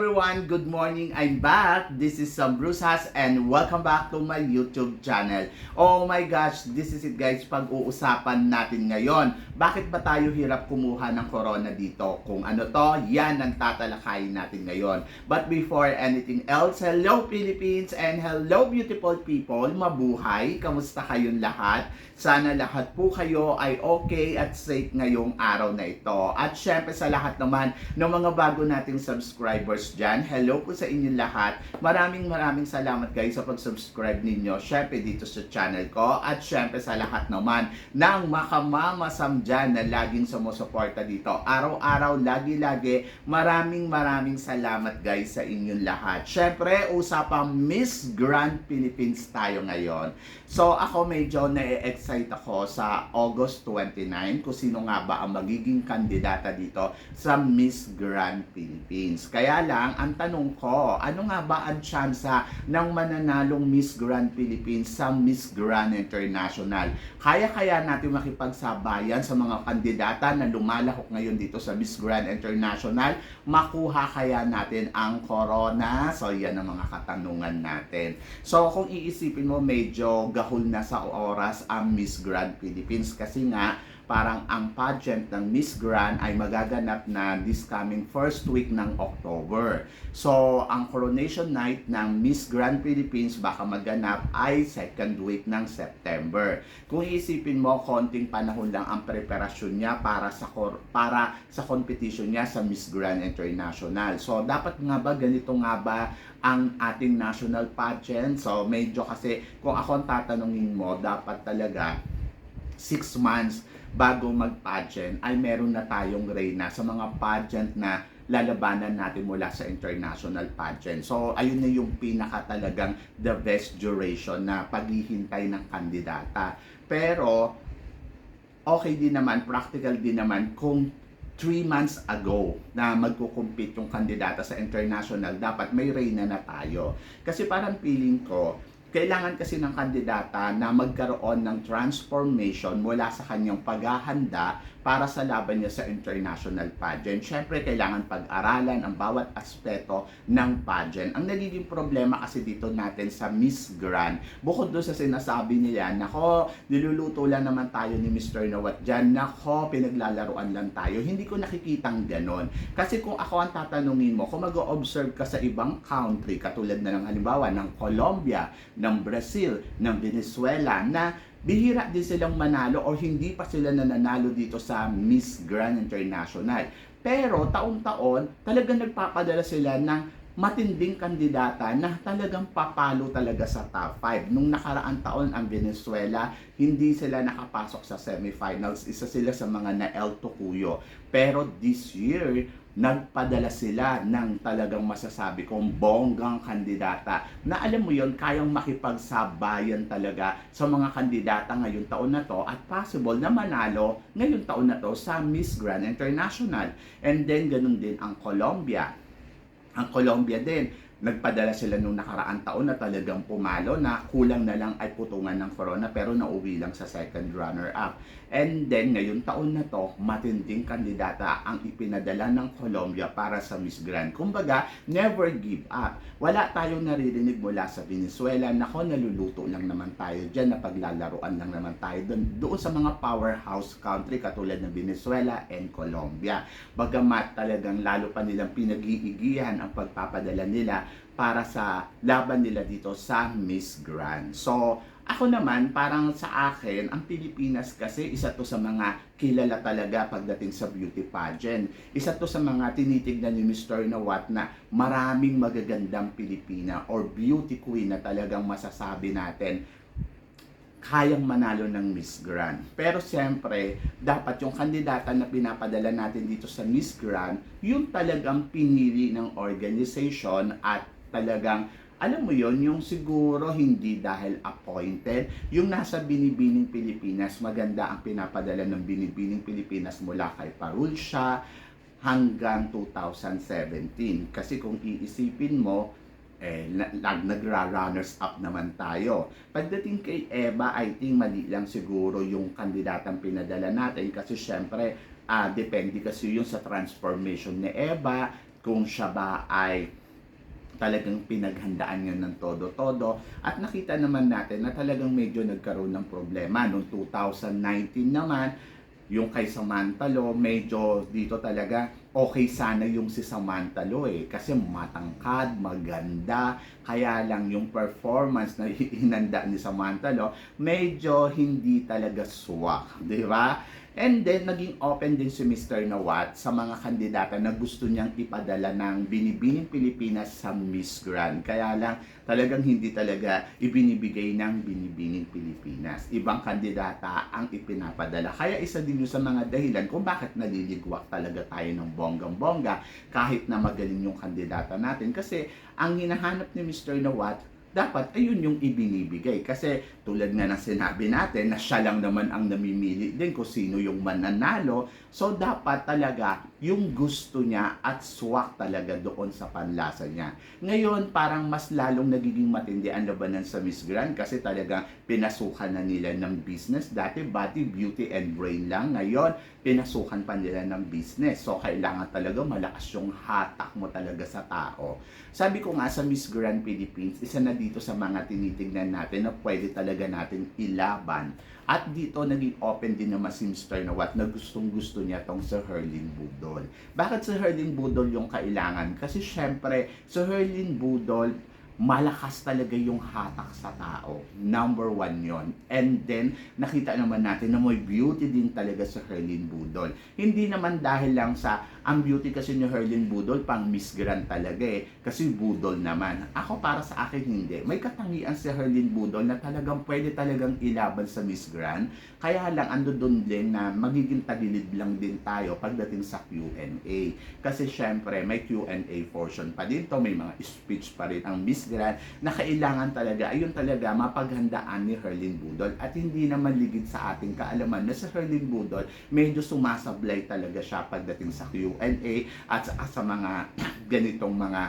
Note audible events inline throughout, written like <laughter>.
Everyone! Good morning! I'm back! This is Sam Brusas and welcome back to my YouTube channel. Oh my gosh! This is it guys, pag-uusapan natin ngayon. Bakit ba tayo hirap kumuha ng corona dito? Kung ano to, yan ang tatalakayin natin ngayon. But before anything else, hello Philippines and hello beautiful people! Mabuhay! Kamusta kayong lahat? Sana lahat po kayo ay okay at safe ngayong araw na ito. At syempre sa lahat naman ng mga bago nating subscribers dyan, hello po sa inyong lahat. Maraming maraming salamat guys sa pag-subscribe ninyo. Syempre dito sa channel ko. At syempre sa lahat naman ng makamamasam dyan na laging sumusuporta dito. Araw-araw, lagi-lagi, maraming maraming salamat guys sa inyong lahat. Syempre, usapang Miss Grand Philippines tayo ngayon. So ako medyo na-excite ako sa August 29 kung sino nga ba ang magiging kandidata dito sa Miss Grand Philippines. Kaya lang, ang tanong ko, ano nga ba ang tsansa ng mananalong Miss Grand Philippines sa Miss Grand International? Kaya-kaya natin makipagsabayan sa mga kandidata na lumalahok ngayon dito sa Miss Grand International? Makuha kaya natin ang corona? So yan ang mga katanungan natin. So kung iisipin mo, medyo gahol na sa oras ang Miss Grand Philippines kasi nga parang ang pageant ng Miss Grand ay magaganap na this coming first week ng October. So, ang coronation night ng Miss Grand Philippines baka maganap ay second week ng September. Kung isipin mo, konting panahon lang ang preparasyon niya para sa para sa competition niya sa Miss Grand International. So, dapat nga ba ganito nga ba ang ating national pageant? So, medyo kasi kung ako ang tatanungin mo, dapat talaga six months bago mag-pageant ay meron na tayong reyna sa mga pageant na lalabanan natin mula sa international pageant. So, ayun na yung pinaka talagang the best duration na paghihintay ng kandidata. Pero, okay din naman, practical din naman kung 3 months ago na magkukumpit yung kandidata sa international, dapat may reyna na tayo. Kasi parang feeling ko, kailangan kasi ng kandidata na magkaroon ng transformation mula sa kanyang paghahanda para sa laban niya sa international pageant. Siyempre, kailangan pag-aralan ang bawat aspeto ng pageant. Ang nagiging problema kasi dito natin sa Miss Grand, bukod doon sa sinasabi nila, nako, niluluto lang naman tayo ni Mr. Nawat dyan, nako, pinaglalaruan lang tayo. Hindi ko nakikitang ganon. Kasi kung ako ang tatanungin mo, kung mag-observe ka sa ibang country, katulad na ng halimbawa ng Colombia, ng Brazil, ng Venezuela, na bihira din silang manalo o hindi pa sila nananalo dito sa Miss Grand International. Pero taon-taon, talagang nagpapadala sila ng matinding kandidata na talagang papalo talaga sa top 5. Nung nakaraang taon ang Venezuela, hindi sila nakapasok sa semifinals. Isa sila sa mga na El Tocuyo. Pero this year, nagpadala sila ng talagang masasabi kong bonggang kandidata na alam mo yon kayang makipagsabayan talaga sa mga kandidata ngayong taon na to at possible na manalo ngayong taon na to sa Miss Grand International. And then ganun din ang Colombia. Ang Colombia din, nagpadala sila nung nakaraang taon na talagang pumalo na kulang na lang ay putungan ng corona pero nauwi lang sa second runner-up. And then, ngayon taon na to, matinding kandidata ang ipinadala ng Colombia para sa Miss Grand. Kumbaga, never give up. Wala tayong naririnig mula sa Venezuela. Nako, naluluto lang naman tayo dyan, na paglalaruan lang naman tayo doon, doon sa mga powerhouse country katulad ng Venezuela and Colombia. Bagamat talagang lalo pa nilang pinag-iigihan ang pagpapadala nila para sa laban nila dito sa Miss Grand. So, ako naman, parang sa akin, ang Pilipinas kasi isa to sa mga kilala talaga pagdating sa beauty pageant. Isa to sa mga tinitignan ni Mr. Nawat na maraming magagandang Pilipina or beauty queen na talagang masasabi natin kayang manalo ng Miss Grand. Pero siyempre, dapat yung kandidata na pinapadala natin dito sa Miss Grand, yung talagang pinili ng organization at talagang alam mo yon yung siguro hindi dahil appointed, yung nasa Binibining Pilipinas, maganda ang pinapadala ng Binibining Pilipinas mula kay Parul siya hanggang 2017. Kasi kung iisipin mo, eh, nag nagra-runners up naman tayo. Pagdating kay Eva, I think mali lang siguro yung kandidatang pinadala natin kasi syempre, ah depende kasi yung sa transformation ni Eva, kung siya ba ay talagang pinaghandaan niya ng todo-todo. At nakita naman natin na talagang medyo nagkaroon ng problema. Noong 2019 naman yung kay Samantalo medyo dito talaga okay sana yung si Samantalo eh kasi matangkad, maganda kaya lang yung performance na <laughs> inanda ni Samantalo medyo hindi talaga swak, di ba? And then, naging open din si Mr. Nawat sa mga kandidata na gusto niyang ipadala ng Binibining Pilipinas sa Miss Grand. Kaya lang, talagang hindi talaga ibinibigay ng Binibining Pilipinas. Ibang kandidata ang ipinapadala. Kaya isa din yun sa mga dahilan kung bakit naliligwak talaga tayo ng bonggang-bongga kahit na magaling yung kandidata natin. Kasi ang hinahanap ni Mr. Nawat, dapat ayun yung ibinibigay. Kasi tulad nga ng sinabi natin na siya lang naman ang namimili din kung sino yung mananalo. So dapat talaga yung gusto niya at swak talaga doon sa panlasa niya. Ngayon parang mas lalong nagiging matindi ang labanan sa Miss Grand kasi talaga pinasukan na nila ng business. Dati body, beauty, and brain lang. Ngayon pinasukan pa nila ng business. So kailangan talaga malakas yung hatak mo talaga sa tao. Sabi ko nga sa Miss Grand Philippines, isa na dito sa mga tinitignan natin na pwede talaga natin ilaban. At dito naging open din naman si Mr. Nawat na gustong gusto niya tong si Herlin Budol. Bakit si Herlin Budol yung kailangan? Kasi syempre, si Herlin Budol, malakas talaga yung hatak sa tao. Number one yon. And then, nakita naman natin na may beauty din talaga sa Herlin Budol. Hindi naman dahil lang sa, ang beauty kasi ni Herlin Budol, pang Miss Grand talaga eh. Kasi Budol naman. Ako para sa akin hindi. May katangian si Herlin Budol na talagang pwede talagang ilaban sa Miss Grand. Kaya lang, ando doon din na magiging tagilid lang din tayo pagdating sa Q&A. Kasi syempre, may Q&A portion pa dito. May mga speech pa rin ang Miss Grand na kailangan talaga, ayun talaga, mapaghandaan ni Herlin Budol. At hindi naman ligid sa ating kaalaman na si Herlin Budol, medyo sumasablay talaga siya pagdating sa Q&A at sa, sa mga <clears throat> ganitong mga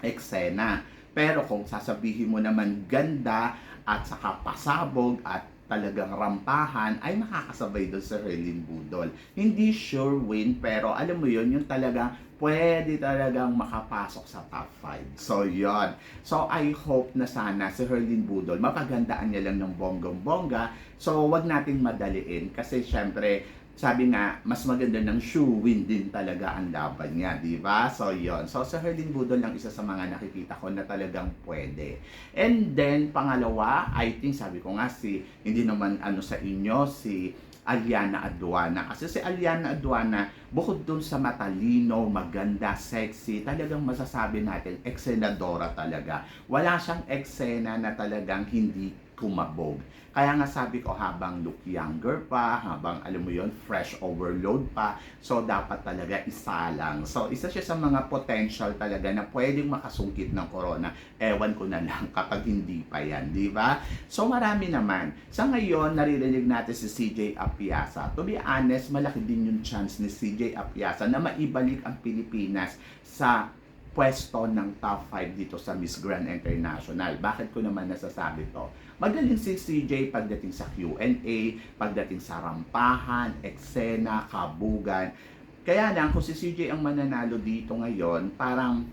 eksena. Pero kung sasabihin mo naman ganda at saka pasabog at talagang rampahan ay makakasabay doon sa Herlin Budol. Hindi sure win pero alam mo yon yung talaga pwede talagang makapasok sa top 5. So yon. So I hope na sana si Herlin Budol mapagandaan niya lang ng bonggong-bongga. So wag nating madaliin kasi syempre sabi nga, mas maganda ng shoe win din talaga ang laban niya, di ba? So, yon So, sa Herlin Budol lang isa sa mga nakikita ko na talagang pwede. And then, pangalawa, I think, sabi ko nga, si, hindi naman ano sa inyo, si Aliana Aduana. Kasi si Aliana Aduana, bukod dun sa matalino, maganda, sexy, talagang masasabi natin, eksenadora talaga. Wala siyang eksena na talagang hindi kumabog. Kaya nga sabi ko habang look younger pa, habang alam mo yon fresh overload pa, so dapat talaga isa lang. So isa siya sa mga potential talaga na pwedeng makasungkit ng corona. Ewan ko na lang <laughs> kapag hindi pa yan, di ba? So marami naman. Sa ngayon, naririnig natin si CJ Apiasa. To be honest, malaki din yung chance ni CJ Apiasa na maibalik ang Pilipinas sa pwesto ng top 5 dito sa Miss Grand International. Bakit ko naman nasasabi to? Magaling si CJ pagdating sa Q&A, pagdating sa rampahan, eksena, kabugan. Kaya lang, kung si CJ ang mananalo dito ngayon, parang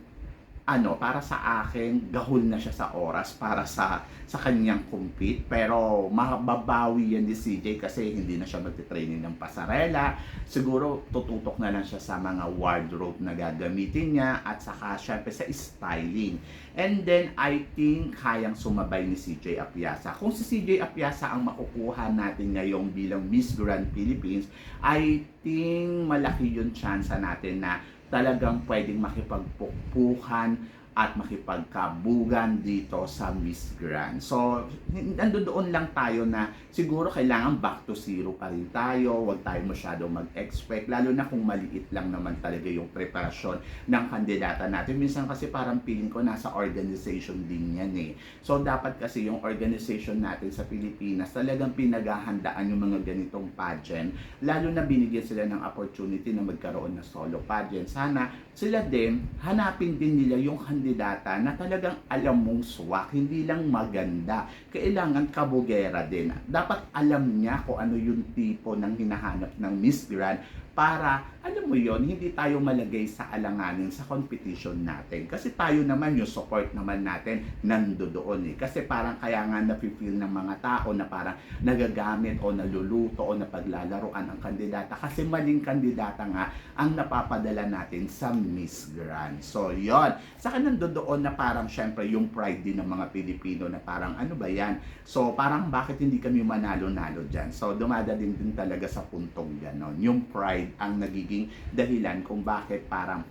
ano, para sa akin, gahol na siya sa oras para sa sa kanyang compete. Pero mababawi yan ni CJ kasi hindi na siya magte-training ng pasarela. Siguro tututok na lang siya sa mga wardrobe na gagamitin niya at saka syempre sa styling. And then I think kayang sumabay ni CJ Apiasa. Kung si CJ Apiasa ang makukuha natin ngayong bilang Miss Grand Philippines, I think malaki yung chance natin na talagang pwedeng makipagpukpukan at makipagkabugan dito sa Miss Grand. So, nandun doon lang tayo na siguro kailangan back to zero pa rin tayo. Huwag tayo masyado mag-expect. Lalo na kung maliit lang naman talaga yung preparasyon ng kandidata natin. Minsan kasi parang feeling ko nasa organization din yan eh. So, dapat kasi yung organization natin sa Pilipinas talagang pinaghahandaan yung mga ganitong pageant. Lalo na binigyan sila ng opportunity na magkaroon ng solo pageant. Sana sila din, hanapin din nila yung kandidata na talagang alam mong swak, hindi lang maganda. Kailangan kabugera din. Dapat alam niya kung ano yung tipo ng hinahanap ng Miss Grand para, alam mo yon hindi tayo malagay sa alanganin sa competition natin. Kasi tayo naman, yung support naman natin, nandoon eh. Kasi parang kaya nga nafe-feel ng mga tao na parang nagagamit o naluluto o napaglalaroan ang kandidata. Kasi maling kandidata nga ang napapadala natin sa Miss Grand. So, yon Sa akin nandoon na parang syempre yung pride din ng mga Pilipino na parang ano ba yan? So, parang bakit hindi kami manalo-nalo dyan? So, dumadating din talaga sa puntong ganon. Yung pride ang nagiging dahilan kung bakit parang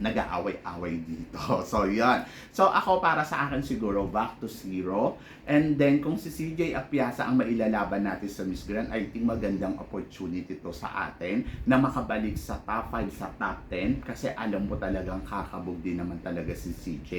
nag-aaway-away dito. <laughs> So, yan. So, ako para sa akin siguro, back to zero. And then, kung si CJ Apiasa ang mailalaban natin sa Miss Grand, I think magandang opportunity to sa atin na makabalik sa top 5, sa top 10. Kasi alam mo talagang kakabog din naman talaga si CJ.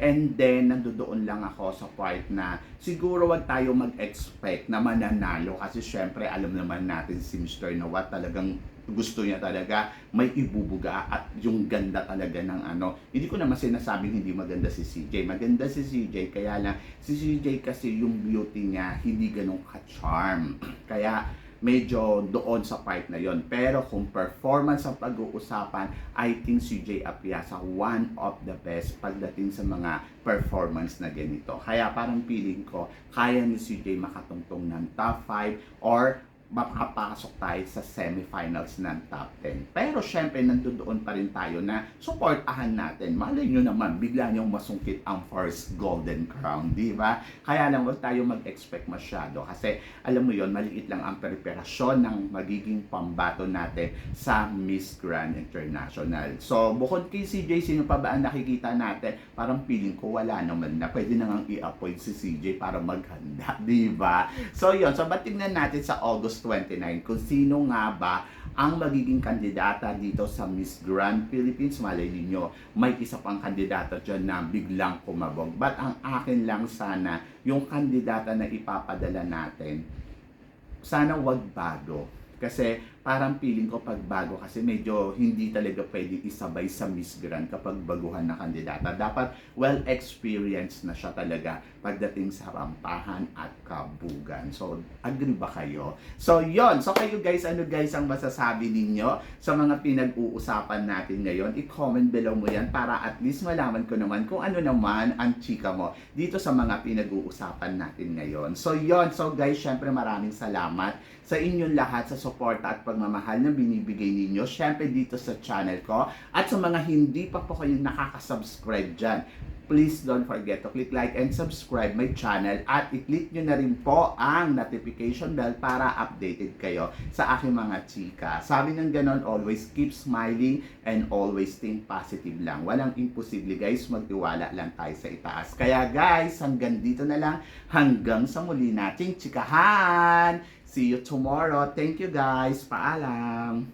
And then, nandoon lang ako sa part na siguro wag tayo mag-expect na mananalo. Kasi syempre, alam naman natin si Mr. Nawat talagang gusto niya talaga may ibubuga at yung ganda talaga ng ano. Hindi ko naman sinasabing hindi maganda si CJ. Maganda si CJ kaya lang si CJ kasi yung beauty niya hindi ganun ka-charm. <clears throat> Kaya medyo doon sa part na yon. Pero kung performance ang pag-uusapan, I think CJ Apiasa one of the best pagdating sa mga performance na ganito. Kaya parang feeling ko, kaya ni CJ makatungtong ng top 5 or makapasok tayo sa semifinals ng top 10. Pero syempre, nandoon pa rin tayo na supportahan natin. Malay nyo naman, bigla niyong masungkit ang first golden crown, di ba? Kaya lang, huwag tayo mag-expect masyado kasi alam mo yon maliit lang ang preparasyon ng magiging pambato natin sa Miss Grand International. So, bukod kay CJ, sino pa ba ang nakikita natin? Parang feeling ko wala naman na pwede na nga i-appoint si CJ para maghanda, <laughs> di ba? So, yon So, ba't tingnan natin sa August 29 kung sino nga ba ang magiging kandidata dito sa Miss Grand Philippines. Malay ninyo, may isa pang kandidata dyan na biglang kumabog. But ang akin lang sana, yung kandidata na ipapadala natin, sana wag bago. Kasi parang feeling ko pag bago kasi medyo hindi talaga pwede isabay sa Miss Grand kapag baguhan na kandidata. Dapat well-experienced na siya talaga pagdating sa rampahan at kabugan. So, agree ba kayo? So, yon So, kayo guys, ano guys ang masasabi ninyo sa mga pinag-uusapan natin ngayon? I-comment below mo yan para at least malaman ko naman kung ano naman ang chika mo dito sa mga pinag-uusapan natin ngayon. So, yon So, guys, syempre maraming salamat sa inyong lahat sa suporta at pagmamahal na binibigay ninyo. Syempre dito sa channel ko. At sa mga hindi pa po kayong nakaka-subscribe dyan, please don't forget to click like and subscribe my channel at i-click nyo na rin po ang notification bell para updated kayo sa aking mga chika. Sabi ng ganon, always keep smiling and always think positive lang. Walang imposible guys, magtiwala lang tayo sa itaas. Kaya guys, hanggang dito na lang, hanggang sa muli nating chikahan! See you tomorrow. Thank you guys. Paalam.